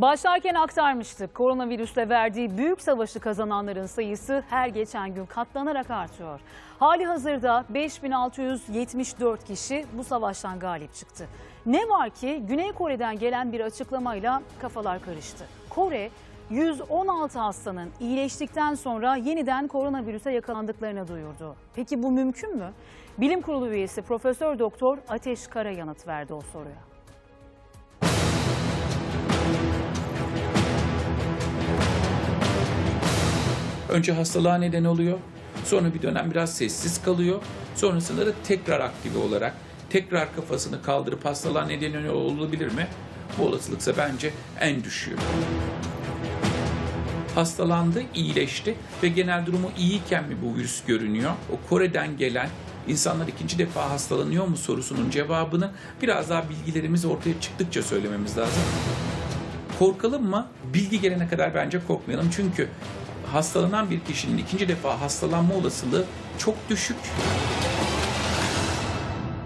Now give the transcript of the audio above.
Başlarken aktarmıştık. Koronavirüsle verdiği büyük savaşı kazananların sayısı her geçen gün katlanarak artıyor. Hali hazırda 5674 kişi bu savaştan galip çıktı. Ne var ki Güney Kore'den gelen bir açıklamayla kafalar karıştı. Kore 116 hastanın iyileştikten sonra yeniden koronavirüse yakalandıklarını duyurdu. Peki bu mümkün mü? Bilim Kurulu üyesi Profesör Doktor Ateş Kara yanıt verdi o soruya. Önce hastalığa neden oluyor. Sonra bir dönem biraz sessiz kalıyor. Sonrasında da tekrar aktive olarak tekrar kafasını kaldırıp hastalığa neden olabilir mi? Bu olasılıksa bence en düşüğü. Hastalandı, iyileşti ve genel durumu iyiyken mi bu virüs görünüyor? O Kore'den gelen insanlar ikinci defa hastalanıyor mu sorusunun cevabını biraz daha bilgilerimiz ortaya çıktıkça söylememiz lazım. Korkalım mı? Bilgi gelene kadar bence korkmayalım. Çünkü hastalanan bir kişinin ikinci defa hastalanma olasılığı çok düşük.